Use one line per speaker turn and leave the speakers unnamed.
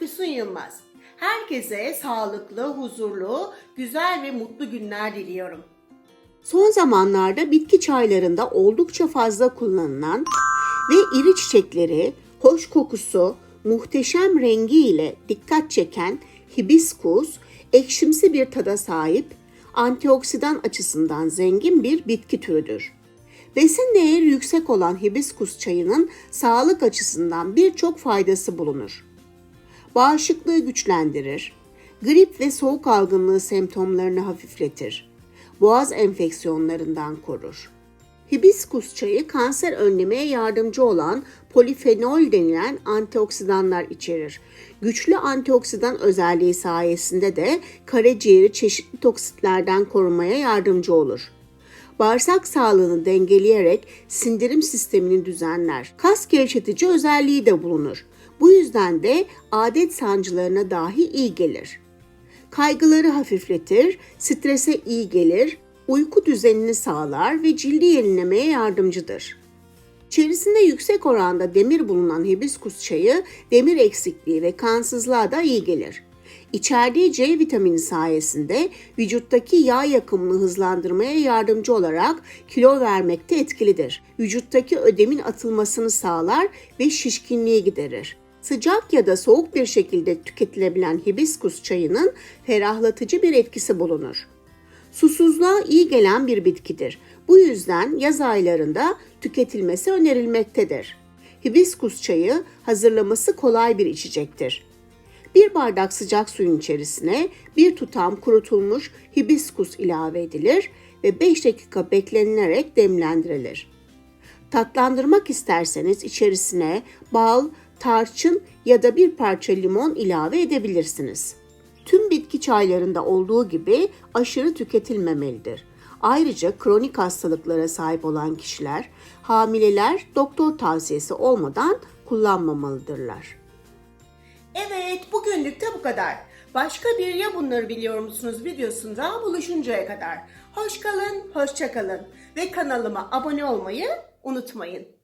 Füsun Yılmaz. Herkese sağlıklı, huzurlu, güzel ve mutlu günler diliyorum.
Son zamanlarda bitki çaylarında oldukça fazla kullanılan ve iri çiçekleri, hoş kokusu, muhteşem rengi ile dikkat çeken hibiskus, ekşimsi bir tada sahip, antioksidan açısından zengin bir bitki türüdür. Besin değeri yüksek olan hibiskus çayının sağlık açısından birçok faydası bulunur. Bağışıklığı güçlendirir, grip ve soğuk algınlığı semptomlarını hafifletir, boğaz enfeksiyonlarından korur. Hibiskus çayı kanser önlemeye yardımcı olan polifenol denilen antioksidanlar içerir. Güçlü antioksidan özelliği sayesinde de karaciğeri çeşitli toksitlerden korumaya yardımcı olur. Bağırsak sağlığını dengeleyerek sindirim sistemini düzenler. Kas gevşetici özelliği de bulunur. Bu yüzden de adet sancılarına dahi iyi gelir. Kaygıları hafifletir, strese iyi gelir, uyku düzenini sağlar ve cildi yenilemeye yardımcıdır. İçerisinde yüksek oranda demir bulunan hibiskus çayı demir eksikliği ve kansızlığa da iyi gelir. İçerdiği C vitamini sayesinde vücuttaki yağ yakımını hızlandırmaya yardımcı olarak kilo vermekte etkilidir. Vücuttaki ödemin atılmasını sağlar ve şişkinliği giderir. Sıcak ya da soğuk bir şekilde tüketilebilen hibiskus çayının ferahlatıcı bir etkisi bulunur. Susuzluğa iyi gelen bir bitkidir. Bu yüzden yaz aylarında tüketilmesi önerilmektedir. Hibiskus çayı hazırlaması kolay bir içecektir. Bir bardak sıcak suyun içerisine bir tutam kurutulmuş hibiskus ilave edilir ve 5 dakika beklenilerek demlendirilir. Tatlandırmak isterseniz içerisine bal, tarçın ya da bir parça limon ilave edebilirsiniz. Tüm bitki çaylarında olduğu gibi aşırı tüketilmemelidir. Ayrıca kronik hastalıklara sahip olan kişiler, hamileler doktor tavsiyesi olmadan kullanmamalıdırlar.
Evet, bugünlük de bu kadar. Başka bir ya bunları biliyor musunuz videosunda buluşuncaya kadar. Hoş kalın, hoşça kalın ve kanalıma abone olmayı unutmayın.